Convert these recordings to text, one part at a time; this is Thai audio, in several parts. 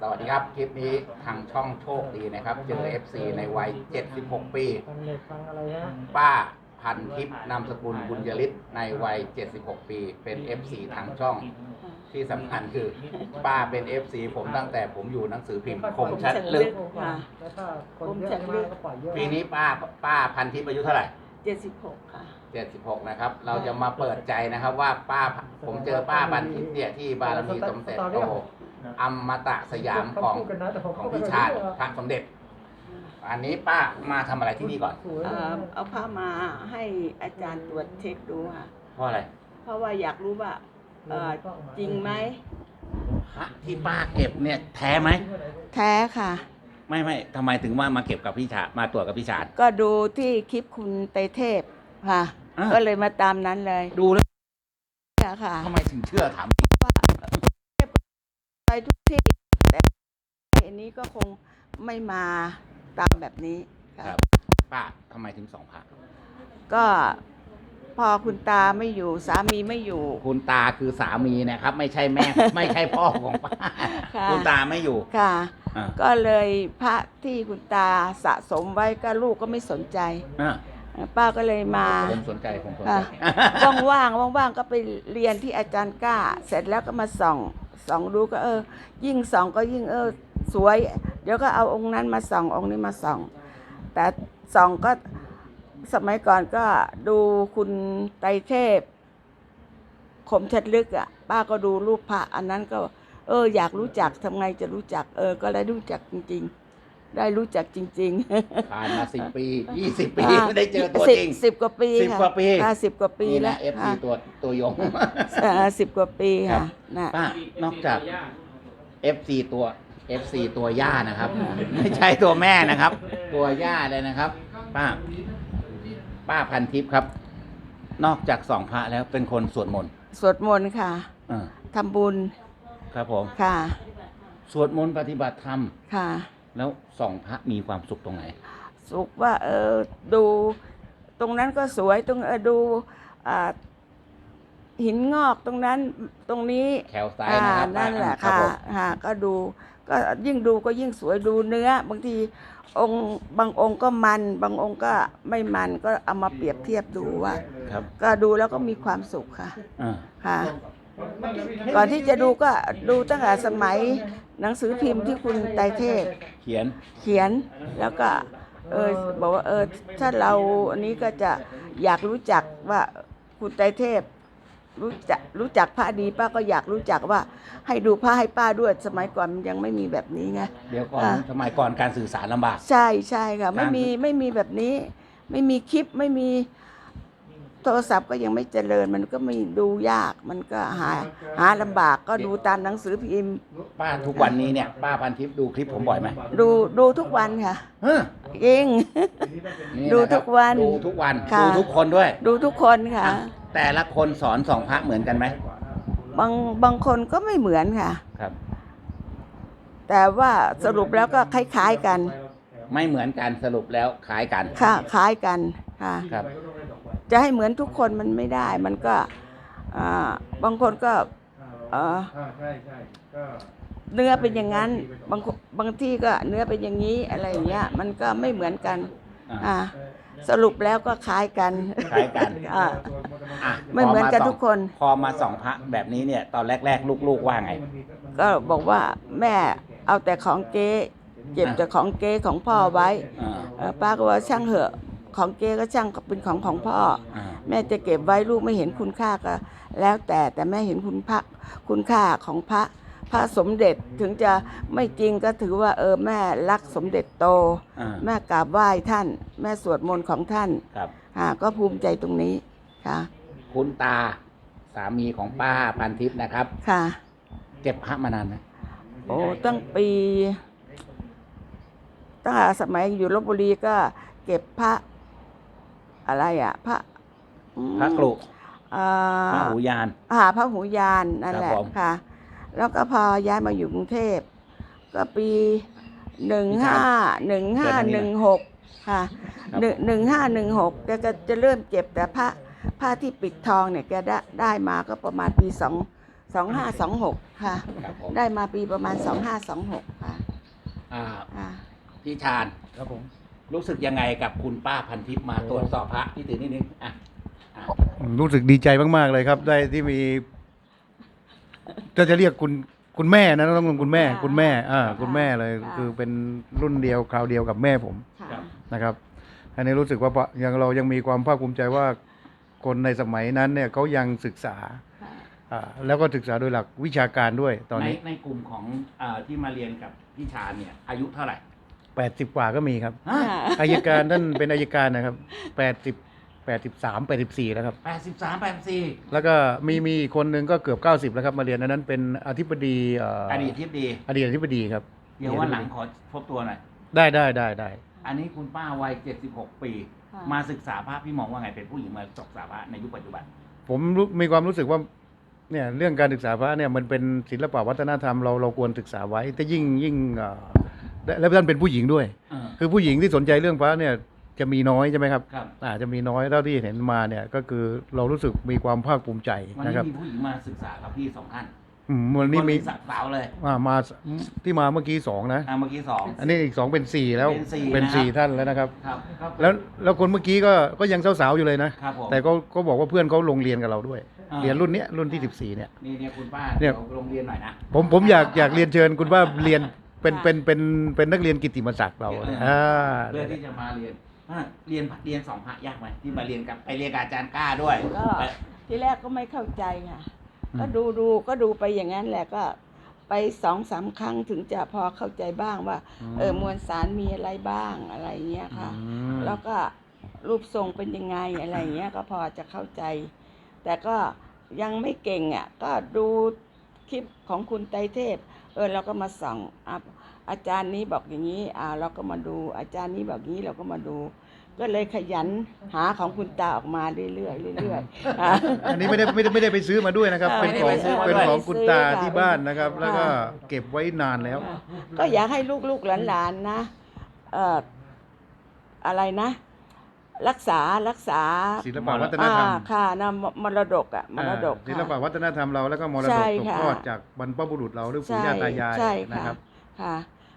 สวัสดีครับ คลิปนี้ทางช่องโชคดีนะครับ เจอ FC ในวัย 76 ปี ฟังเน็ตฟังอะไรนะป้าพันทิพย์นามสกุลบุญยฤทธิ์ในวัย 76 ปี เป็น FC ทางช่อง ที่สำคัญคือ ป้าเป็น FC ผมตั้งแต่ผมอยู่หนังสือพิมพ์คมชัดลึก ค่ะแล้วถ้าคนเยอะมากก็ปล่อยเยอะปีนี้ป้าป้าพันทิพย์อายุเท่าไหร่ เจ็ดสิบหกค่ะ 76 นะครับ เราจะมาเปิดใจนะครับว่าป้าผมเจอป้าพันทิพย์เนี่ยที่บารมีสมเด็จโต อมตะสยามของเขพูดกันนะแต่ผมของพูดพี่กันชาติไม่รู้พระสมเด็จ อันนี้ป้ามาทำอะไรที่นี่ก่อนสวยเอ่อเอาผ้ามาให้อาจารย์ตรวจเช็คดูค่ะ เพราะอะไรเพราะว่าอยากรู้ว่าเอ่อจริงไหม พระที่ป้าเก็บเนี่ยแท้ไหม แท้ค่ะ ไม่ไม่ทำไมถึงว่ามาเก็บกับพี่ชาติมาตรวจกับพี่ชาติ ก็ดูที่คลิปคุณไตรเทพค่ะ อะก็เลยมาตามนั้นเลยดูแล้วค่ะ ทำไมถึงเชื่อถามจริงว่าไป ทุกที่ แต่อันนี้ก็คงไม่มาตามแบบนี้ค่ะครับป้าทำไมถึงสองพระก็พอคุณตาไม่อยู่สามีไม่อยู่ คุณตาคือสามีนะครับ ไม่ใช่แม่ ไม่ใช่พ่อของป้าค่ะ คุณตาไม่อยู่ค่ะ อ่าก็เลยพระที่คุณตาสะสมไว้ก็ลูกก็ไม่สนใจ อ่าป้าก็เลยมา ผมสนใจผมสนใจค่ะว่างๆว่างๆก็ไปเรียนที่อาจารย์ก้า เสร็จแล้วก็มาส่อง ส่องดูก็เออ ยิ่งส่องก็ยิ่งเออสวย เดี๋ยวก็เอาองค์นั้นมาส่ององค์นี้มาส่อง แต่ส่องก็สมัยก่อนก็ดูคุณไตรเทพคมชัดลึกอะ ป้าก็ดูรูปพระอันนั้นก็ เออ อยากรู้จักทำไงจะรู้จัก เออ ก็ได้รู้จักจริง ๆ ได้รู้จักจริงๆผ่านมาสิบปียี่สิบปีอ่า ไม่ได้เจอตัวสิบจริง สิบกว่าปีสิบค่ะกว่าปีค่ะสิบกว่าปีนี่แล้นะวเอฟซีค่ะตัวตัวยงเอ่อสิบกว่าปีครัค่ะบ นะป้านอกจาก FC ตัว FC ตัวย่านะครับ ไม่ใช่ตัวแม่นะครับ ตัวย่าเลยนะครับ ป้า ป้าพันทิพย์ครับ นอกจากสองพระแล้วเป็นคนสวดมนต์สวดมนต์ค่ะอ่าทำบุญครับผม ค่ะ สวดมนต์ปฏิบัติธรรม ค่ะ แล้วสองพระมีความสุขตรงไหน สุขว่าเออดูตรงนั้นก็สวยตรงเออดูอ่าหินงอกตรงนั้นตรงนี้แถวซ้ายนะครับอ่านั่นแหละรับค่ะผมค่ะก็ดูก็ยิ่งดูก็ยิ่งสวยดูเนื้อ บางทีองค์บางองค์ก็มัน บางองค์ก็ไม่มันก็เอามาเปรียบเทียบดูว่า ครับก็ดูแล้วก็มีความสุขค่ะอ่าค่ะ ก่อนที่จะดูก็ดูตั้งแต่สมัยหนังสือพิมพ์ที่คุณไตรเทพเขียนเขียนแล้วก็เออบอกว่าเออถ้าเราอันนี้ก็จะอยากรู้จักว่าคุณไตรเทพรู้จักรู้จักพระดีป้าก็อยากรู้จักว่า ให้ดูพระให้ป้าด้วยสมัยก่อนมันยังไม่มีแบบนี้ไง เดี๋ยวก่อนอ่าสมัยก่อนการสื่อสารลำบาก ใช่ใช่ค่ะ ไม่การมีไม่มีแบบนี้ ไม่มีคลิปไม่มี โทรศัพท์ก็ยังไม่เจริญมันก็ไม่ดูยากมันก็หาหาลำบากก็ดูตามหนังสือพิมพ์ ป้าทุกวันนี้เนี่ย ป้าพันทิพย์ดูคลิปผมบ่อยไหมดูดูทุกวันค่ะเฮ้อเอง นี่ดูนะครับทุกวันดูทุกวันค่ะ ดูทุกคนด้วย ดูทุกคนค่ะอะ แต่ละคนสอนสองพระเหมือนกันไหมบางบางคนก็ไม่เหมือนค่ะ ครับ แต่ว่าสรุปแล้วก็คล้ายๆกันไม่เหมือนกันสรุปแล้วคล้ายกัน ค่ะคล้ายกันค่ะ ครับ จะให้เหมือนทุกคนมันไม่ได้ มันก็อ่าบางคนก็เอ่อใช่ใช่ก็เนื้อเป็นอย่างนั้น บางคนบางที่ก็เนื้อเป็นอย่างนี้อะไรอย่างเงี้ย มันก็ไม่เหมือนกัน อ่าอ่าสรุปแล้วก็คล้ายกันคล้ายกันอ่าอะไม่เหมือนกันพาทุกคน พอมาสองพระแบบนี้เนี่ย ตอนแรก ๆ ลูกๆว่าไง ก็บอกว่าแม่เอาแต่ของเก๊เก็บแต่ของเก๊ของพ่อไว้อ่าเอ่อป้าก็ว่าช่างเหอะ ของเก๊ก็ช่างเป็นของของพ่ออ่าแม่จะเก็บไว้ลูกไม่เห็นคุณค่าก็ แล้วแต่แต่แม่เห็นคุณพระคุณค่าของพระพระสมเด็จถึงจะไม่จริงก็ถือว่าเออแม่รักสมเด็จโต อ่า แม่กราบไหว้ท่าน แม่สวดมนต์ของท่านครับ อ่าก็ภูมิใจตรงนี้ค่ะคุณตาสามีของป้าพันทิพย์นะครับ ค่ะ เก็บพระมานานไหมโอ้ตั้งปีตั้งแต่สมัยอยู่ลบบุรีก็เก็บพระ อะไรอะ พระอืมพระกรุอ่าพระหูยาน อ่าพระหูยานนั่นแหละครับผมค่ะ แล้วก็พอย้ายมาอยู่กรุงเทพ ก็ปีหนึ่งห้าหนึ่งห้าหนึ่งหกค่ะครับ หนึ่งหนึ่งห้าหนึ่งหกแกก็จะเริ่มเก็บแต่พระผ้าที่ปิดทองเนี่ยแกได้ได้มาก็ประมาณปีสองสองห้าสองหกค่ะ ครับผมได้มาปีประมาณสองห้าสองหกค่ะอ่าอ่าพี่ชาญครับผม รู้สึกยังไงกับคุณป้าพันทิพย์มาตรวจสอบพระที่ถือนิดนึงอะอะรู้สึกดีใจมาก ๆ เลยครับ ได้ที่มีจะจะเรียกคุณคุณแม่นะต้องเป็นคุณแม่ คุณแม่อ่าคุณแม่เลย คือเป็นรุ่นเดียวคราวเดียวกับแม่ผมค่ะครับนะครับอันนี้รู้สึกว่ายังเรายังมีความภาคภูมิใจว่าคนในสมัยนั้นเนี่ยเขายังศึกษาค่ะอ่าแล้วก็ศึกษาโดยหลักวิชาการด้วยตอนในนี้ในกลุ่มของอ่าที่มาเรียนกับพี่ชาญเนี่ยอายุเท่าไหร่ 80กว่าก็มีครับฮะอายการท่านเป็นอายการนะครับ80 83 84แล้วครับ แปดสิบสามแปดสี่แล้วก็มีมีอีกคนหนึ่งก็เกือบ90แล้วครับ มาเรียนอันนั้นเป็นอธิบดีเอดีตทิพย์ดี อดีตอธิบดีครับ เดี๋ยววันหลังขอพบตัวหน่อย ได้ได้ได้ได้ อันนี้คุณป้าวัยเจ็ดสิบหกปี ค่ะ มาศึกษาพระพี่มองว่าไงเป็นผู้หญิงมาศึกษาพระในยุคปัจจุบัน ผมรู้มีความรู้สึกว่าเนี่ยเรื่องการศึกษาพระเนี่ยมันเป็นศิลปวัฒนธรรมเราเราควรศึกษาไว้แต่ยิ่งยิ่งเอ่อ และและท่านเป็นผู้หญิงด้วยเออคือผู้หญิงที่สนใจเรื่องพระเนี่ยจะมีน้อยใช่ไหมครับครับ อาจจะมีน้อยเท่าที่เห็นมาเนี่ยก็คือเรารู้สึกมีความภาคภูมิใจวันนะนี้ครับมีผู้หญิงมาศึกษากับพี่สองท่านอืมวันนี้มีสาวเลยอ่ามาที่มาเมื่อกี้สองนะ อ่าเมื่อกี้สอง อันนี้อีกสองเป็นสี่แล้วเป็นสี่เป็นนะครับ สี่ท่านแล้วนะครับ ครับครับแล้วแล้วคนเมื่อกี้ก็ก็ยังสาวๆอยู่เลยนะ ครับผม แต่ก็ก็บอกว่าเพื่อนเขาลงเรียนกับเราด้วย อ่า เรียนรุ่นเนี้ยรุ่นที่สิบสี่เนี่ย นี่เนี่ยคุณป้าเนี่เดี๋ยยวโรงเรียนหน่อยนะผมผมอยากอยากเรียนเชิญคุณว่าเรียน เป็นเป็นเป็นเป็นนักเรียนกิตติมศักดิ์เราเอออ่าเพื่อที่จะมาเรียนอะเรียนเรียนสองพระยากไหมที่มาเรียนกับไปเรียนกับอาจารย์กล้าด้วยก็ไปที่แรกก็ไม่เข้าใจค่ะก็ดูดูก็ดูไปอย่างนั้นแหละก็ไปสองสามครั้งถึงจะพอเข้าใจบ้างว่า เออมวลสารมีอะไรบ้างอะไรเงี้ยค่ะอืมแล้วก็รูปทรงเป็นยังไงอะไรเงี้ยก็พอจะเข้าใจ แต่ก็ยังไม่เก่งอะก็ดูคลิปของคุณไตรเทพ เออเราก็มาส่องอะอาจารย์นี้บอกอย่างนี้อ่าเราก็มาดูอาจารย์นี้บอกอย่างนี้เราก็มาดู ก็เลยขยันหาของคุณตาออกมาเรื่อยๆเรื่อยๆอะอันนี้ไม่ได้ไม่ได้ไม่ได้ไปซื้อมาด้วยนะครับอ่าเป็นของไม่ได้ไปซื้อมาเป็นด้วยของคุณตาซื้อค่ะที่บ้านนะครับค่ะแล้วก็เก็บไว้นานแล้ว ก็อยากให้ลูกๆหลานๆนะเอ่ออะไรนะ รักษารักษาศิลปวัฒนธรรมอ่าค่ะนะมมรดกอะมรดกอ่าศิลปค่ะ วัฒนธรรมเราแล้วก็มรดใช่กตกค่ะทอดจากบรรพบุรุษเราหรือปู่ใช่ย่าตายายใช่นะค่ะครับ ค่ะ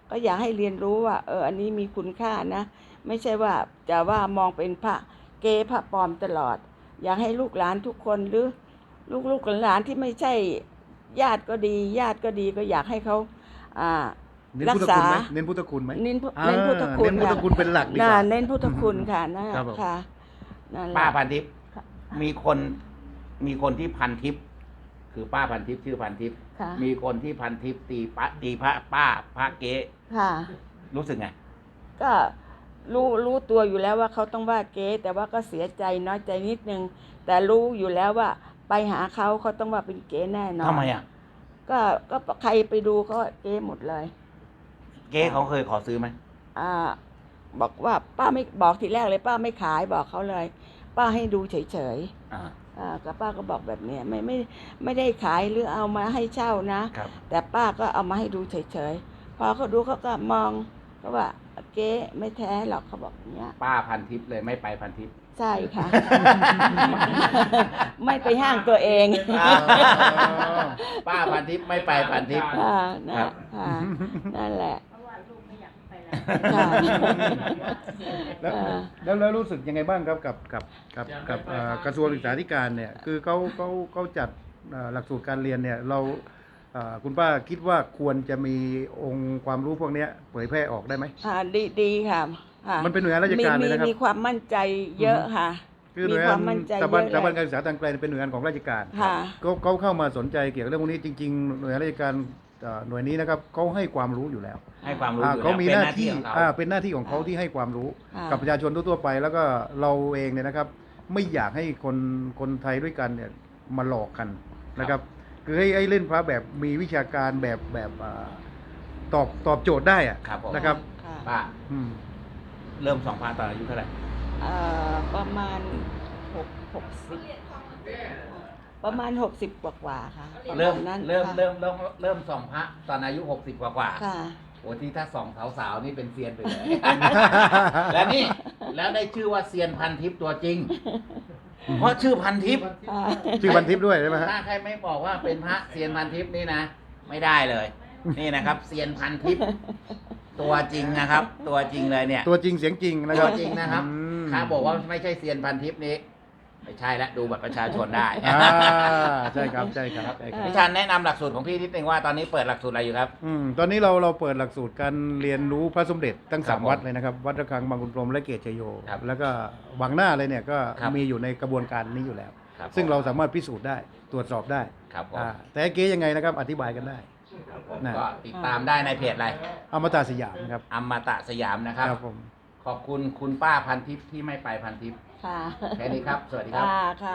ก็อยากให้เรียนรู้ว่า เอออันนี้มีคุณค่านะ ไม่ใช่ว่าจะว่ามองเป็นพระเกพระปลอมตลอด อยากให้ลูกหลานทุกคนหรือ ลูกๆหลานๆที่ไม่ใช่ญาติก็ดี ญาติก็ดีก็อยากให้เขาอ่า เน้นรัพุทกธษา คุณไหมเน้นพุทธคุณไหมเน้นพุอ่าเน้นพุทธคุณเน้นพุทธคุณเป็นหลักดีกว่า น่ะเน้นพุทธคุณค่ะนะครับผมค่ะนั่นแหละป้าพันทิพย์ค่ะมีคนมีคนที่พันทิพย์คือป้าพันทิพย์ชื่อพันทิพย์ค่ะมีคนที่พันทิพย์ตีปะตีพระป้าพระเก๊ค่ะ รู้สึกไง ก็รู้รู้ตัวอยู่แล้วว่าเขาต้องว่าเก๊แต่ว่าก็เสียใจน้อยใจนิดนึง แต่รู้อยู่แล้วว่าไปหาเขาเขาต้องว่าเป็นเก๊แน่นอนทำไมอะ ก็ก็ใครไปดูก็เก๊หมดเลย เก๊เขาเคยขอซื้อไหมอ่า บอกว่าป้าไม่บอกทีแรกเลย ป้าไม่ขายบอกเขาเลย ป้าให้ดูเฉยอ่าๆอ่าก็ป้าก็บอกแบบเนี้ยไม่ไม่ไม่ได้ขายหรือเอามาให้เช่านะ ครับ แต่ป้าก็เอามาให้ดูเฉยๆ พอเขาดูเขาก็มองเขาว่าเก๊ไม่แท้หรอกเขาบอกอย่างเงี้ย ป้าพันทิพย์เลยไม่ไปพันทิพย์ ใช่ค่ะ ไม่ไปห้างตัวเองอ่าป้าพันทิพย์ไม่ไปพันทิพย์ค่ะครันะบค่ะนั่นแหละ ค่ะ แล้วเออแล้วแล้วรู้สึกยังไงบ้างครับกับกับกับกับเอ่อกระทรวงศึกษาธิการเนี่ยคือเขาเขาเขาจัดเอ่อหลักสูตรการเรียนเนี่ยเราเอ่อคุณป้าคิดว่าควรจะมีองค์ความรู้พวกเนี้ยเผยแพร่ออกได้ไหม ค่ะดีดีค่ะค่ะมันเป็นหน่วยงานราชการมีเลยนะครับมีความมั่นใจเยอะค่ะ คือหน่มีวยคงาวานมมั่นใจสถาบันเยอะสถาบันเลยการศึกษาทางไกลเป็นหน่วยงานของราชการค่ะ เขาเขาเข้ามาสนใจเกี่ยวกับเรื่องพวกนี้จริงๆหน่วยงานราชการเอ่อ หน่วยนี้นะครับเขาให้ความรู้อยู่แล้วให้ความรู้อ่าอยู่เขาแล้วมีป็หน้าที่ของเขา อ่าเป็นหน้าที่ของเขาที่ให้ความรู้ค่ะกับประชาชนทั่วๆไป แล้วก็เราเองเนี่ยนะครับ ไม่อยากให้คนคนไทยด้วยกันเนี่ยมาหลอกกันนะครับ คือให้ให้เล่นพระแบบมีวิชาการแบบแบบอ่าตอบตอบโจทย์ได้อะ ครับผมนะครับ ค่ะป้าอืม เริ่มสองพันตอนอายุเท่าไหร่ เอ่อประมาณหกหกสิบ ประมาณหกสิบกว่ากว่าๆค่ะเริ่มประาณนั้นเริ่มค่ะเริ่มเริ่มเริ่มส่องพระตอนอายุหกสิบกว่ากว่าค่ะ โอ้ที่ถ้าส่องสาวๆนี่เป็นเซียนไปเลย และนี่แล้วได้ชื่อว่าเซียนพันทิพย์ตัวจริง เพราะชื่อพันทิพย์ค่ะชื่อพันทิพย์ด้วยใช่ไหมฮะ ถ้าใครไม่บอกว่าเป็นพระเซียนพันทิพย์นี่นะไม่ได้เลย นี่นะครับเซียนพันทิพย์ตัวจริงนะครับ ตัวจริงเลยเนี่ย ตัวจริงเสียงจริงนะคตัรัวบจริงนะครับ อืม ถ้าบอกว่าไม่ใช่เซียนพันทิพย์นี้ ไม่ใช่ละดูบัตรประชาชนได้อ่าใช่ครับใช่ครับใช่ครับ พี่ชันแนะนำหลักสูตรของพี่นิดนึงว่าตอนนี้เปิดหลักสูตรอะไรอยู่ครับ อืมตอนนี้เราเราเปิดหลักสูตรการเรียนรู้พระสมเด็จทั้ง ครัสาบมผมวัดเลยนะครับ วัดระฆังบางขุนพรหมและเกศชโย ครับแล้วก็วังหน้าเลยเนี่ยก็ครับ มีอยู่ในกระบวนการนี้อยู่แล้ว ครับซึ่งเราสามารถพิสูจน์ได้ตรวจสอบได้ครับผมอ่าแต่เก๊ยังไงนะครับอธิบายกันได้ ครับผมนะ ก็ติดตามได้ในเพจอะไรอมตะสยามครับอมตะสยามนะครับครับผมขอบคุณคุณป้าพันทิพย์ที่ไม่ไปพันทิพย์ ค่ะ แค่นี้ครับ สวัสดีครับ ค่ะค่ะ